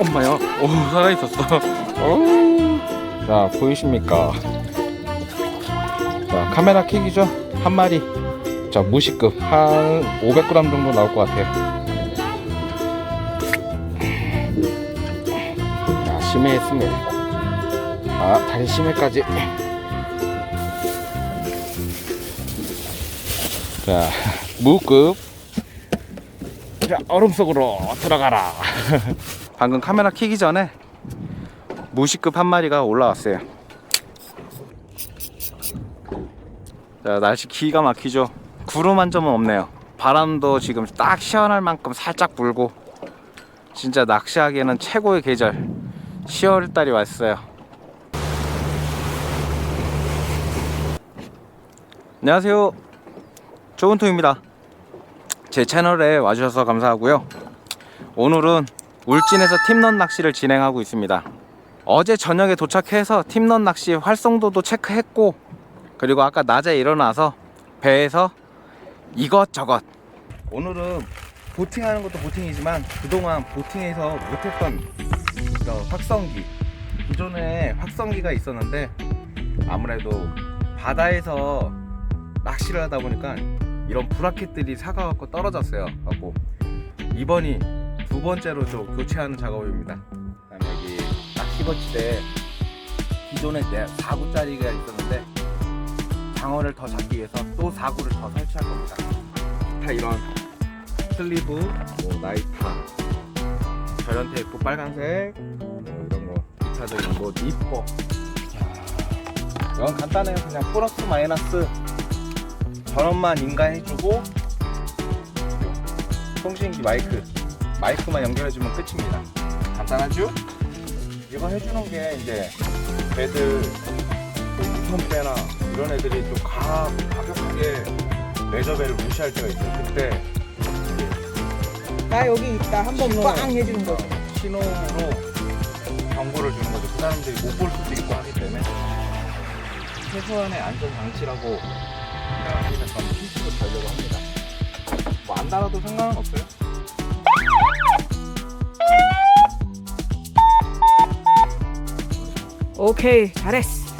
엄마야 오 살아있었어. 오. 자 보이십니까? 자 카메라 킥이죠? 한 마리. 자 무시급. 한 500g 정도 나올 것 같아요. 자 심해했습니다. 아 다리 심해까지. 자 무급. 자 얼음 속으로 들어가라 방금 카메라 켜기 전에 무시급 한 마리가 올라왔어요. 자 날씨 기가 막히죠? 구름 한 점은 없네요. 바람도 지금 딱 시원할 만큼 살짝 불고 진짜 낚시하기에는 최고의 계절. 10월달이 왔어요. 안녕하세요. 조은통입니다. 제 채널에 와주셔서 감사하고요. 오늘은 울진에서 팀런 낚시를 진행하고 있습니다. 어제 저녁에 도착해서 팀런 낚시 활성도도 체크했고 그리고 아까 낮에 일어나서 배에서 이것저것. 오늘은 보팅하는 것도 보팅이지만 그동안 보팅에서 못했던 저 확성기. 기존에 확성기가 있었는데 아무래도 바다에서 낚시를 하다 보니까 이런 브라켓들이 사가갖고 떨어졌어요. 갖고 이번이 두 번째로 좀 교체하는 작업입니다 그다음에 여기 낚시 거치대 기존에 내 4구짜리가 있었는데 장어를 더 잡기 위해서 또 4구를 더 설치할 겁니다 다 이런 슬리브, 뭐 나이타, 절연 테이프 빨간색, 뭐 이런 거 기차적인 뭐 니퍼. 이건 간단해요. 그냥 플러스 마이너스 전원만 인가해주고 통신기 마이크 마이크만 연결해주면 끝입니다. 간단하죠? 이거 해주는 게 이제 애들 우선배나 이런 애들이 좀 가, 가격하게 레저배를 무시할 때가 있어요. 그때 나 여기 있다 한번 신호. 빵 해주는 거지 신호로 경고를 주는 거죠. 그 사람들이 못 볼 수도 있고 하기 때문에 최소한의 안전 장치라고 생각합니다. 저는 필수로 달려고 합니다. 뭐 안 달아도 상관은 없어요. 오케이 잘했어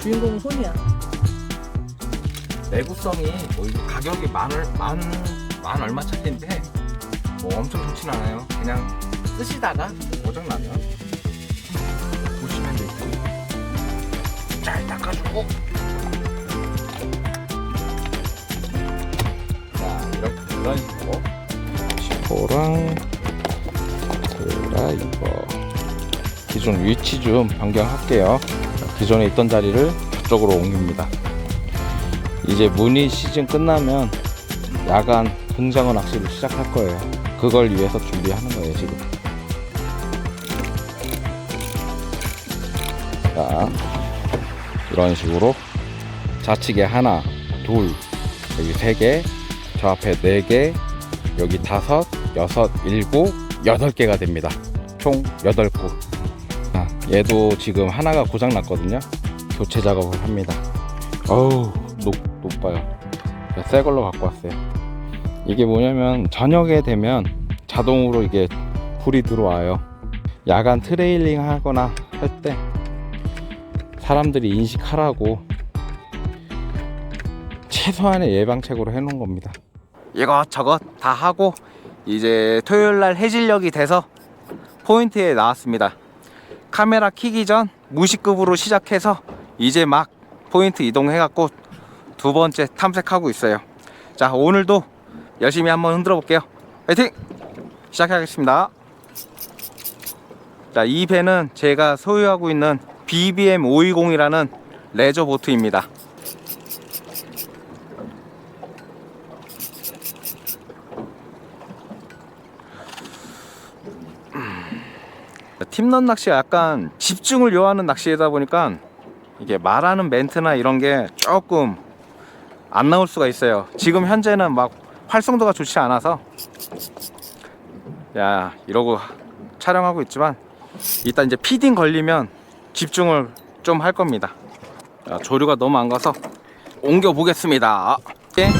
주인공은 손이야. 내구성이 뭐 이거 가격이 만을 만, 만 얼마 차인데 뭐 엄청 좋진 않아요. 그냥 쓰시다가 고장 나면 보시면 되고. 잘 닦아주고 이런 식으로 시포랑 드라이버 기존 위치 좀 변경할게요. 자, 기존에 있던 자리를 저쪽으로 옮깁니다. 이제 무늬 시즌 끝나면 야간 등장어 낚시를 시작할 거예요. 그걸 위해서 준비하는 거예요, 지금. 자, 이런 식으로 좌측에 하나, 둘, 여기 세 개, 저 앞에 네 개, 여기 다섯, 여섯, 일곱, 여덟 개가 됩니다. 총 여덟 구. 아, 얘도 지금 하나가 고장 났거든요. 교체 작업을 합니다. 어우, 높, 높아요. 새 걸로 갖고 왔어요. 이게 뭐냐면 저녁에 되면 자동으로 이게 불이 들어와요. 야간 트레일링 하거나 할 때 사람들이 인식하라고 최소한의 예방책으로 해놓은 겁니다. 이것저것 다 하고 이제 토요일 날 해질녘이 돼서 포인트에 나왔습니다. 카메라 키기 전 무시급으로 시작해서 이제 막 포인트 이동해갖고 두 번째 탐색하고 있어요. 자, 오늘도 열심히 한번 흔들어 볼게요. 화이팅! 시작하겠습니다. 자, 이 배는 제가 소유하고 있는 BBM 520이라는 레저 보트입니다. 팀런 낚시가 약간 집중을 요하는 낚시이다 보니까 이게 말하는 멘트나 이런 게 조금 안 나올 수가 있어요. 지금 현재는 막 활성도가 좋지 않아서 야 이러고 촬영하고 있지만 이따 이제 피딩 걸리면 집중을 좀 할 겁니다. 야, 조류가 너무 안 가서 옮겨 보겠습니다. 예.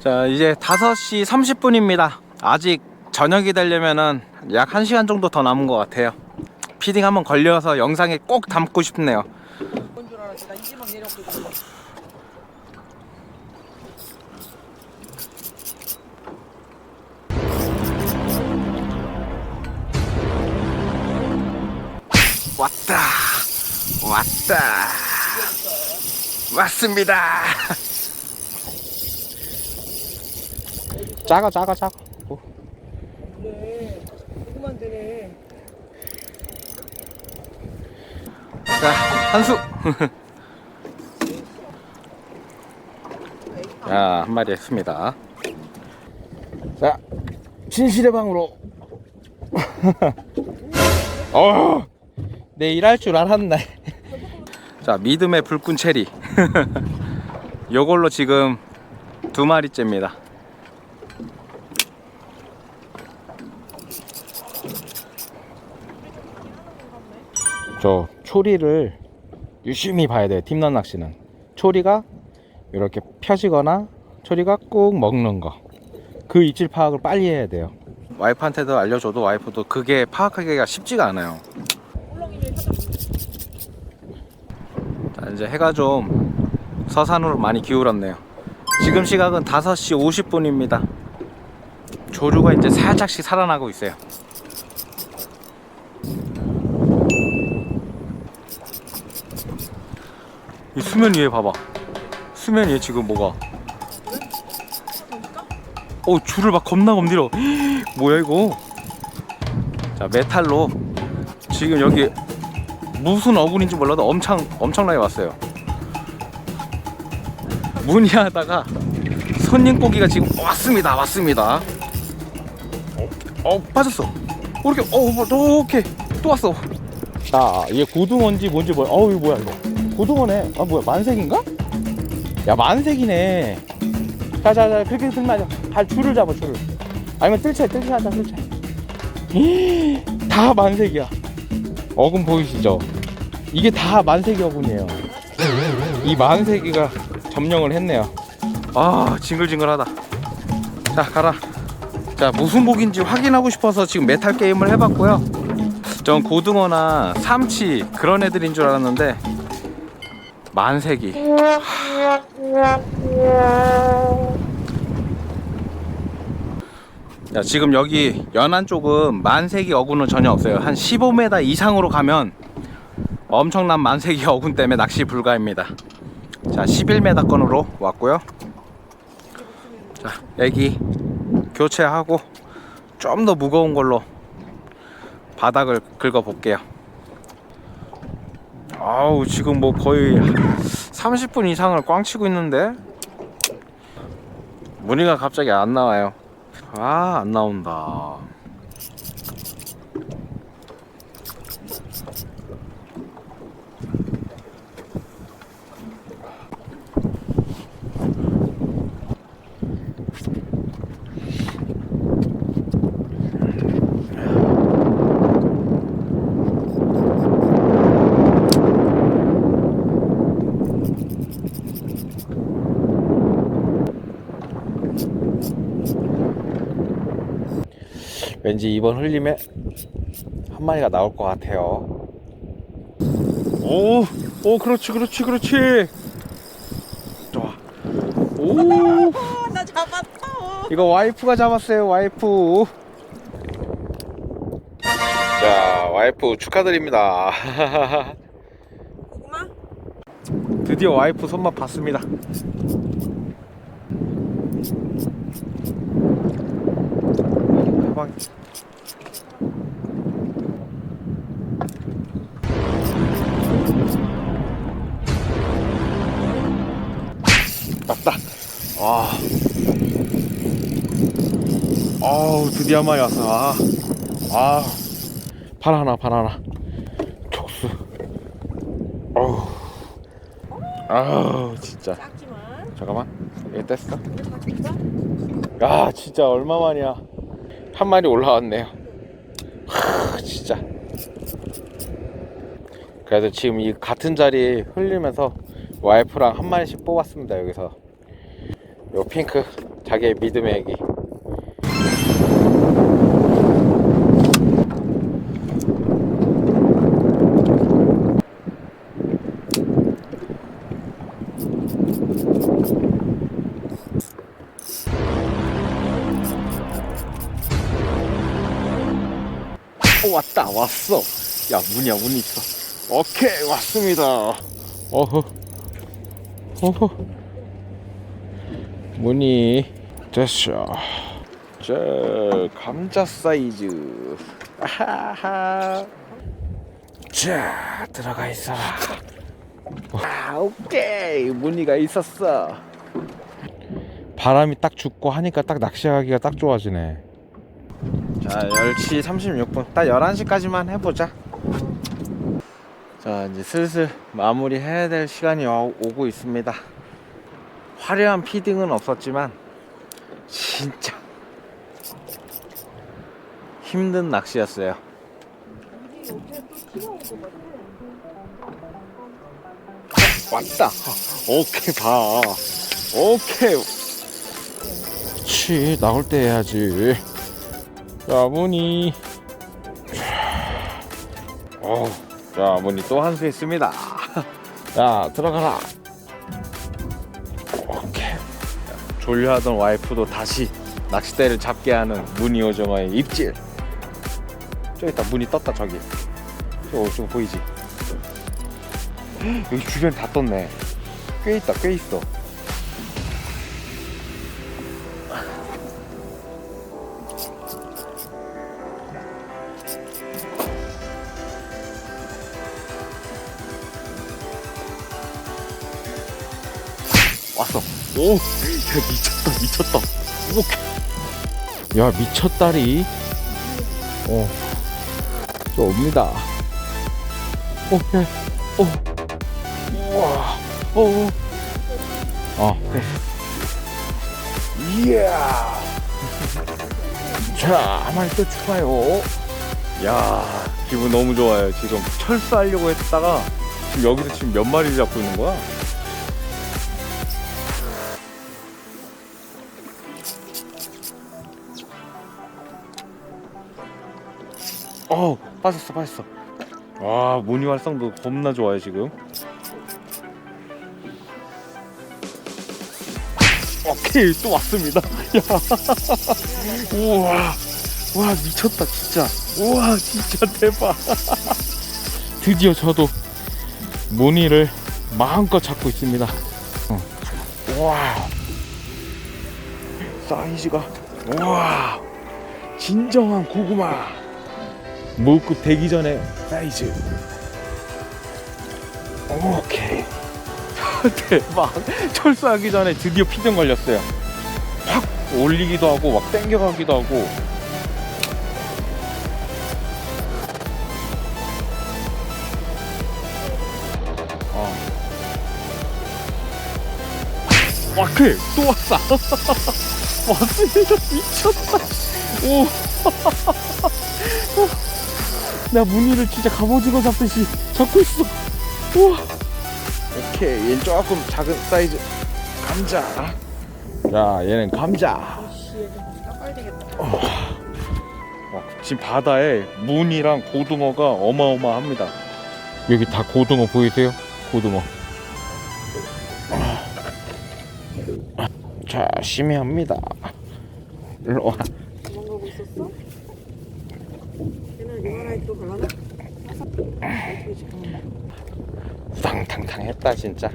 자, 이제 5시 30분입니다. 아직 저녁이 되려면은 약 1시간 정도 더 남은 것 같아요. 피딩 한번 걸려서 영상에 꼭 담고 싶네요. 왔다. 왔다. 왔습니다. 작아, 작아, 작아. 조그만 되네. 자, 한수. 자, 한 마리 했습니다. 자, 진실의 방으로. 어, 내 일 할 줄 알았네. 자, 믿음의 불꽃 체리. 요걸로 지금 두 마리째입니다. 저 초리를 유심히 봐야 돼요. 팀런 낚시는 초리가 이렇게 펴지거나 초리가 꾹 먹는 거. 그 입질 파악을 빨리 해야 돼요. 와이프한테도 알려줘도 와이프도 그게 파악하기가 쉽지가 않아요. 자, 이제 해가 좀 서산으로 많이 기울었네요. 지금 시각은 5시 50분입니다. 조류가 이제 살짝씩 살아나고 있어요. 수면 위에 봐봐. 수면 위에 지금 뭐가? 어 줄을 막 겁나 검들어. 뭐야 이거? 자 메탈로 지금 여기 무슨 어군인지 몰라도 엄청 엄청나게 왔어요. 문의하다가 손님 고기가 지금 왔습니다. 왔습니다. 어, 어 빠졌어. 어, 이렇게 어 뭐, 이렇게 또 왔어. 자, 얘 고등어인지 뭔지 뭐야? 어우 이거 뭐야 이거? 고등어네. 아 뭐야 만색인가? 야 만색이네. 자자자 그렇게 들면. 발 줄을 잡아 줄을. 아니면 뜰채 뜰채 하자 뜰채. 히, 다 만색이야. 어금 보이시죠? 이게 다 만색이 어금이에요. 이 만색이가 점령을 했네요. 아 징글징글하다. 자 가라. 자 무슨 복인지 확인하고 싶어서 지금 메탈 게임을 해봤고요. 전 고등어나 삼치 그런 애들인 줄 알았는데 만색이. 자, 지금 여기 연안 쪽은 만색이 어군은 전혀 없어요. 한 15m 이상으로 가면 엄청난 만색이 어군 때문에 낚시 불가입니다. 자, 11m 건으로 왔고요. 자, 애기 교체하고 좀 더 무거운 걸로 바닥을 긁어 볼게요. 아우, 지금 뭐 거의 30분 이상을 꽝 치고 있는데 무늬가 갑자기 안 나와요. 아, 안 나온다. 왠지 이번 흘림에 한 마리가 나올 것 같아요. 오, 오, 그렇지, 그렇지, 그렇지. 좋아. 오, 어, 나 잡았어. 이거 와이프가 잡았어요, 와이프. 자, 와이프 축하드립니다. 고구마? 드디어 와이프 손맛 봤습니다. 대박. 와. 아우 드디어 한 마리 왔어. 아. 아. 발 하나, 발 하나. 촉수. 어우. 아우 진짜. 작지만. 잠깐만. 얘 뗐어? 야 진짜 얼마만이야. 한 마리 올라왔네요. 하, 진짜. 그래서 지금 이 같은 자리에 흘리면서 와이프랑 한 마리씩 뽑았습니다 여기서 요 핑크 자기의 믿음의 애기. 어, 왔다 왔어. 야 문이야 문 있어. 오케이 왔습니다. 어허. 어허 문이 됐어. 자 감자 사이즈. 자 들어가 있어 아 오케이. 문이가 있었어. 바람이 딱 죽고 하니까 딱 낚시하기가 딱 좋아지네. 자 10시 36분. 딱 11시까지만 해보자. 자 이제 슬슬 마무리 해야 될 시간이 와- 오고 있습니다 화려한 피딩은 없었지만 진짜 힘든 낚시였어요. 왔다. 오케이 봐. 오케이. 그치 나올 때 해야지. 자 문이. 어, 자 문이 또 한수 있습니다. 자 들어가라 졸려하던 와이프도 다시 낚싯대를 잡게 하는 문이 오정어의 입질. 저기 있다 문이 떴다 저기. 저거 저거 보이지? 여기 주변 다 떴네. 꽤 있다 꽤 있어. 왔어. 오, 야 미쳤다, 미쳤다. 야 미쳤다리. 어, 저 옵니다. 오, 야, 오, 우와, 오, 오. 어, 그래. 이야. 자, 한 마리 또 추가요. 야, 기분 너무 좋아요. 지금 철수하려고 했다가 지금 여기서 지금 몇 마리를 잡고 있는 거야? 어 빠졌어 빠졌어. 와 무늬 활성도 겁나 좋아요 지금. 오케이 또 왔습니다. 야 우와 와 미쳤다 진짜. 우와 진짜 대박. 드디어 저도 무늬를 마음껏 잡고 있습니다. 어. 와. 사이즈가 와. 진정한 고구마 무급 되기 전에 사이즈. 오케이. 대박. 철수하기 전에 드디어 피등 걸렸어요. 확 올리기도 하고 막 당겨가기도 하고. 어. 와클 또 왔어 왔습니다. 미쳤다. 오 나 무늬를 진짜 갑오징어 잡듯이 잡고 있어. 우와. 오케이, 얘는 조금 작은 사이즈 감자. 자, 얘는 감자. 어, 지금 바다에 무늬랑 고등어가 어마어마합니다. 여기 다 고등어 보이세요? 고등어. 자, 심해합니다. 일로 와. 도망가고 있었어? 걔는 이거 하나 또 갈라나? 우당탕탕 했다 진짜.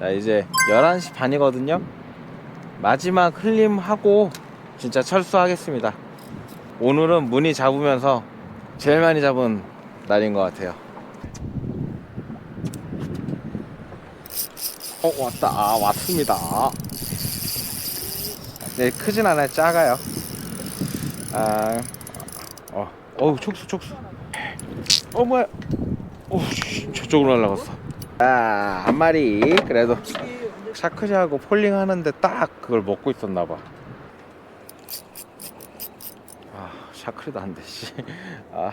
자 이제 11시 반이거든요. 마지막 흘림하고 진짜 철수하겠습니다. 오늘은 문이 잡으면서 제일 많이 잡은 날인 것 같아요. 어 왔다. 아 왔습니다. 네 크진 않아요. 작아요. 아 어, 어우 촉수 촉수 어 뭐야 오, 씨, 저쪽으로 날라갔어. 아, 한 마리. 그래도 샤크시하고 폴링 하는데 딱 그걸 먹고 있었나 봐. 아, 샤크리도 안 돼, 씨. 아.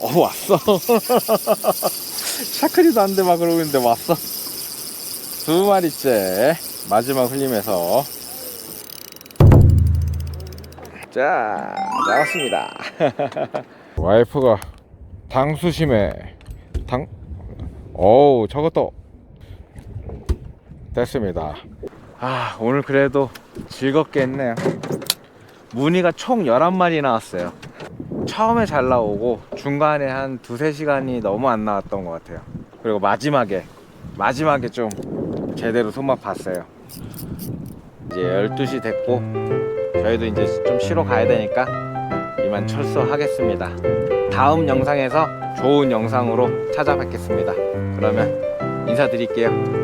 어 왔어 샤크리도 안 돼 막 그러고 있는데 왔어 두 마리째 마지막 흘림에서 자 나왔습니다. 와이프가 당수심에 당 어우 저것도. 됐습니다. 아 오늘 그래도 즐겁게 했네요. 무늬가 총 11마리 나왔어요. 처음에 잘 나오고 중간에 한 두세 시간이 너무 안 나왔던 것 같아요. 그리고 마지막에 마지막에 좀 제대로 손맛 봤어요. 이제 12시 됐고 저희도 이제 좀 쉬러 가야 되니까 이만 철수하겠습니다. 다음 영상에서 좋은 영상으로 찾아뵙겠습니다. 그러면 인사드릴게요